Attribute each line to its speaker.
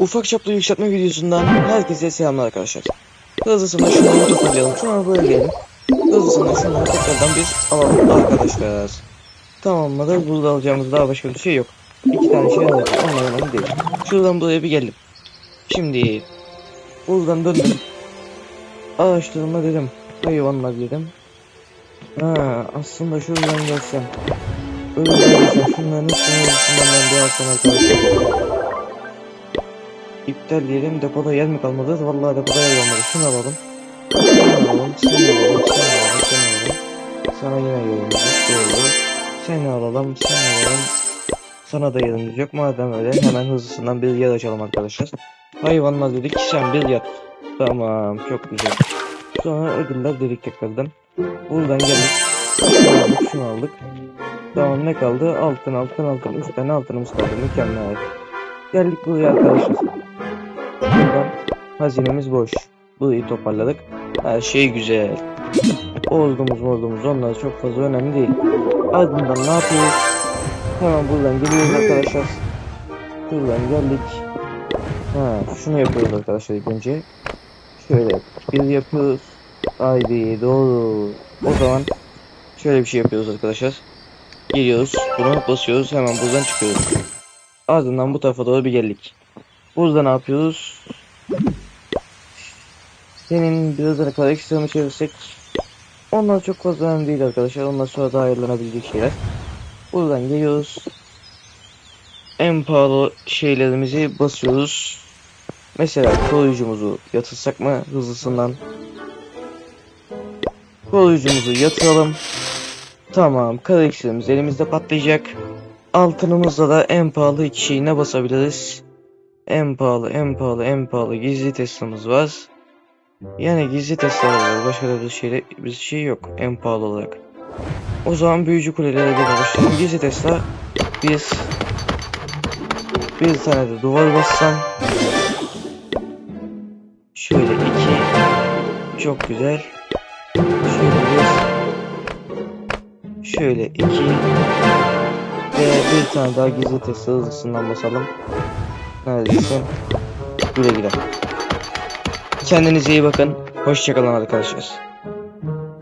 Speaker 1: Ufak çaplı yükseltme videosundan herkese selamlar arkadaşlar. Hızlısında şunları toparlayalım. Şuna böyle gelin. Hızlısında şunları tekrardan biz alalım arkadaşlar. Tamamladık. Burada alacağımız daha başka bir şey yok. İki tane şey alacağız. Onlar önemli değil. Şuradan buraya bir geldim. Şimdi buradan döndüm. Araştırma dedim. Hayvanlar dedim. Ha, aslında şuradan gelsem. Öyle gelsem şunların hepsini hızlısından ben bir arkadaşlar. İptal diyelim depoda yer mi kalmadı? Vallahi depoda yer kalmadı. Şunu alalım. Şunu alalım. Seni alalım. Seni alalım. Seni alalım. Sana yine yerimiz yok. Doğru. Seni alalım. Seni alalım. Sana da yerimiz yok. Madem öyle hemen hızlısından bir yer açalım arkadaşlar. Hayvanlar dedik sen bir yat. Tamam çok güzel. Sonra ödüller dedik tekrardan. Buradan geldik. Şunu aldık. Şunu aldık. Tamam ne kaldı? Altın altın altın. Üç tane altınımız kaldı. Mükemmel. Geldik buraya arkadaşlar. Buradan hazinemiz boş. Burayı toparladık. Her şey güzel. Ordumuz ordumuz onlar çok fazla önemli değil. Ardından ne yapıyoruz? Hemen buradan geliyoruz arkadaşlar. Buradan geldik. Ha, şunu yapıyoruz arkadaşlar ilk önce. Şöyle bir yapıyoruz. Haydi doğru. O zaman şöyle bir şey yapıyoruz arkadaşlar. Geliyoruz. Bunu basıyoruz. Hemen buradan çıkıyoruz. Ardından bu tarafa doğru bir geldik. Burada ne yapıyoruz? Senin biraz da kadar ekstremı çevirsek onlar çok fazla önemli değil arkadaşlar. Onlar sonra daha ayarlanabilecek şeyler. Buradan geliyoruz. En pahalı şeylerimizi basıyoruz. Mesela koruyucumuzu yatırsak mı hızlısından? Koruyucumuzu yatıralım. Tamam, kara elimizde patlayacak. Altınımızla da en pahalı iki şeyi ne basabiliriz? En pahalı, en pahalı, en pahalı gizli Tesla'mız var. Yani gizli Tesla. Başka da bir şey, bir şey yok en pahalı olarak. O zaman büyücü kulelere göre başlayalım. Gizli Tesla biz bir tane de duvar bassam şöyle iki çok güzel şöyle bir şöyle iki ve bir tane daha gizli Tesla hızlısından basalım. Neredesin? Güle güle. Kendinize iyi bakın. Hoşçakalın arkadaşlar.